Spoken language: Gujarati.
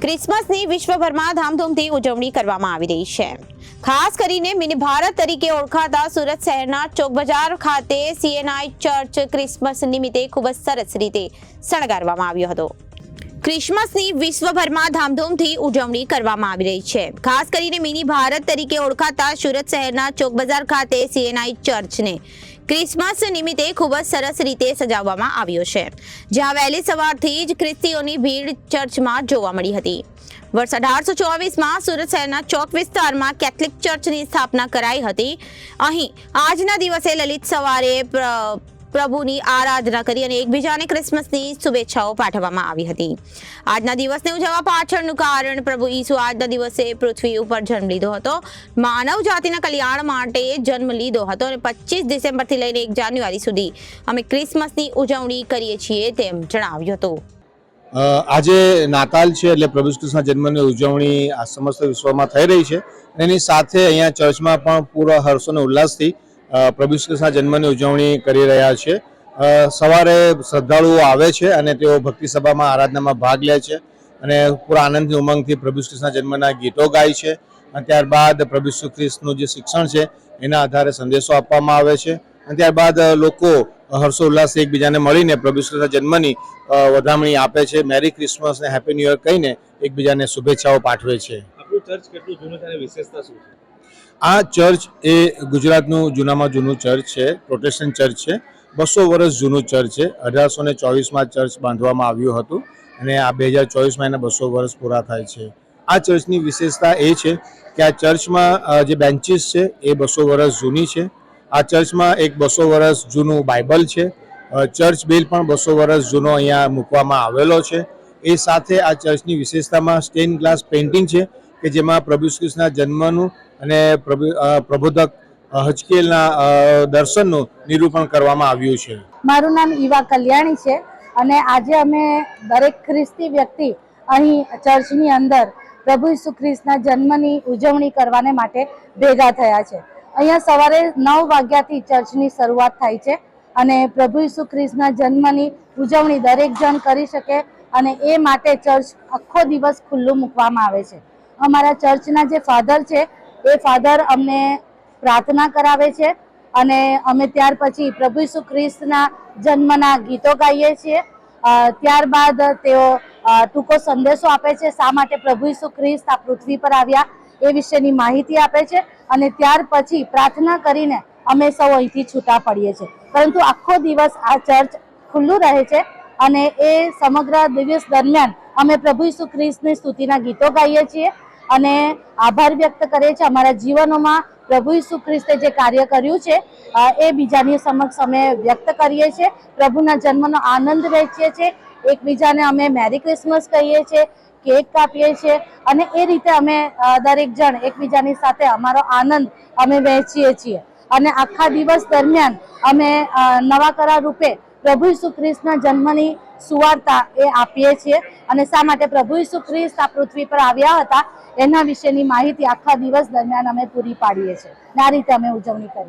ક્રિસમસની વિશ્વભરમાં ધામધૂમથી ઉજવણી કરવામાં આવી રહી છે. ખાસ કરીને મિની ભારત તરીકે ઓળખાતા સુરત શહેરના ચોક બજાર ખાતે સીએનઆઈ ચર્ચ ક્રિસમસ નિમિત્તે ખૂબ જ સરસ રીતે શણગારવામાં આવ્યો હતો. ક્રિસમસની વિશ્વભરમાં ધામધૂમથી ઉજવણી કરવામાં આવી રહી છે. ખાસ કરીને મિની ભારત તરીકે ઓળખાતા સુરત શહેરના ચોક બજાર ખાતે સીએનઆઈ ચર્ચને ક્રિસમસ નિમિત્તે ખૂબ જ સરસ રીતે સજાવવામાં આવ્યો છે. જ્યાં વહેલી સવારથી જ ખ્રિસ્તીઓની ભીડ ચર્ચમાં જોવા મળી હતી. વર્ષ અઢારસો ચોવીસમાં સુરત શહેરના ચોક વિસ્તારમાં કેથલિક ચર્ચની સ્થાપના કરાઈ હતી. અહીં આજના દિવસે લલિત સવારે પ્રભુની આરાધના કરી અને એકબીજાને ક્રિસમસની શુભેચ્છાઓ પાઠવવામાં આવી હતી. આજના દિવસને ઉજવવા પાછળનું કારણ પ્રભુ ઈસુ આજના દિવસે પૃથ્વી ઉપર જન્મ લીધો હતો. માનવ જાતિના કલ્યાણ માટે જન્મ લીધો હતો અને પચીસ ડિસેમ્બરથી લઈને એક જાન્યુઆરી સુધી અમે ક્રિસમસની ઉજવણી કરીએ છીએ તેમ જણાવ્યું હતું. આજે નાતાલ છે એટલે પ્રભુ કૃષ્ણ જન્મની ઉજવણી આ સમસ્ત વિશ્વમાં થઈ રહી છે. એની સાથે અહીંયા ચર્ચમાં પણ પૂરા હર્ષો અને ઉલ્લાસથી પ્રભુ શ્રી કૃષ્ણ જન્મની ઉજવણી કરી રહ્યા છે. સવારે શ્રદ્ધાળુઓ આવે છે અને તેઓ ભક્તિ સભામાં આરાધનામાં ભાગ લે છે અને પૂરા આનંદની ઉમંગથી પ્રભુ શ્રી કૃષ્ણ જન્મના ગીતો ગાય છે અને ત્યારબાદ પ્રભુ શ્રી જે શિક્ષણ છે એના આધારે સંદેશો આપવામાં આવે છે અને ત્યારબાદ લોકો હર્ષોલ્લાસ એકબીજાને મળીને પ્રભુ શ્રી કૃષ્ણ જન્મની વધામણી આપે છે. મેરી ક્રિસમસ ને હેપી ન્યુ યર કહીને એકબીજાને શુભેચ્છાઓ પાઠવે છે. આપણું ચર્ચ કેટલું જૂનું છે વિશેષતા શું છે? આ ચર્ચ એ ગુજરાતનું જૂનામાં જૂનું ચર્ચ છે, પ્રોટેસ્ટન્ટ ચર્ચ છે, બસો વર્ષ જૂનું ચર્ચ છે. અઢારસો ને ચોવીસમાં ચર્ચ બાંધવામાં આવ્યું હતું અને આ બે હજાર ચોવીસમાં એના બસો વર્ષ પૂરા થાય છે. આ ચર્ચની વિશેષતા એ છે કે આ ચર્ચમાં જે બેન્ચીસ છે એ બસો વર્ષ જૂની છે. આ ચર્ચમાં એક બસો વર્ષ જૂનું બાઇબલ છે. ચર્ચ બેલ પણ બસો વર્ષ જૂનો અહીંયા મૂકવામાં આવેલો છે. એ સાથે આ ચર્ચની વિશેષતામાં સ્ટેન ગ્લાસ પેઇન્ટિંગ છે. કે જેમાં પ્રભુ શ્રીકૃષ્ણના જન્મનું અને પ્રભુ પ્રબોધક અ, હચકેલના દર્શનનું નિરૂપણ કરવામાં આવ્યું છે. મારું નામ ઈવા કલ્યાણી છે અને આજે અમે દરેક ખ્રિસ્તી વ્યક્તિ અહીં ચર્ચની અંદર પ્રભુ ઈસુ ખ્રિસ્તના જન્મની ઉજવણી કરવાને માટે ભેગા થયા છે. અહીંયા સવારે નવ વાગ્યાથી ચર્ચની શરૂઆત થાય છે અને પ્રભુ ઈસુ ખ્રિસ્તના જન્મની ઉજવણી દરેક જણ કરી શકે અને એ માટે ચર્ચ આખો દિવસ ખુલ્લું મૂકવામાં આવે છે. અમારા ચર્ચના જે ફાધર છે, એ ફાધર અમને પ્રાર્થના કરાવે છે અને અમે ત્યાર પછી પ્રભુ ઈસુ ખ્રિસ્તના જન્મના ગીતો ગાઈએ છીએ. ત્યારબાદ તેઓ ટૂંકો સંદેશો આપે છે શા માટે પ્રભુ ઈસુ ખ્રિસ્ત આ પૃથ્વી પર આવ્યા એ વિશેની માહિતી આપે છે અને ત્યાર પછી પ્રાર્થના કરીને અમે સૌ અહીંથી છૂટા પડીએ છીએ. પરંતુ આખો દિવસ આ ચર્ચ ખુલ્લું રહે છે અને એ સમગ્ર દિવસ દરમિયાન અમે પ્રભુ ઈસુ ખ્રિસ્તની સ્તુતિના ગીતો ગાઈએ છીએ. અને આભાર વ્યક્ત કરીએ છીએ અમારા જીવનોમાં પ્રભુ ઈસુ ખ્રિસ્તે જે કાર્ય કર્યું છે એ બીજાની સમક્ષ અમે વ્યક્ત કરીએ છીએ. પ્રભુના જન્મનો આનંદ વહેંચીએ છીએ. એકબીજાને અમે મેરી ક્રિસમસ કહીએ છીએ, કેક કાપીએ છીએ અને એ રીતે અમે દરેક જણ એકબીજાની સાથે અમારો આનંદ અમે વહેંચીએ છીએ. અને આખા દિવસ દરમિયાન અમે નવા કરા રૂપે પ્રભુ ઈસુ ખ્રિસ્તના જન્મની સુવાર્તા એ આપીએ છીએ. અને શા માટે પ્રભુ ઈસુ ખ્રિસ્ત આ પૃથ્વી પર આવ્યા હતા, એના વિશેની માહિતી આખા દિવસ દરમિયાન અમે પૂરી પાડીએ છીએ. આ રીતે અમે ઉજવણી કરીએ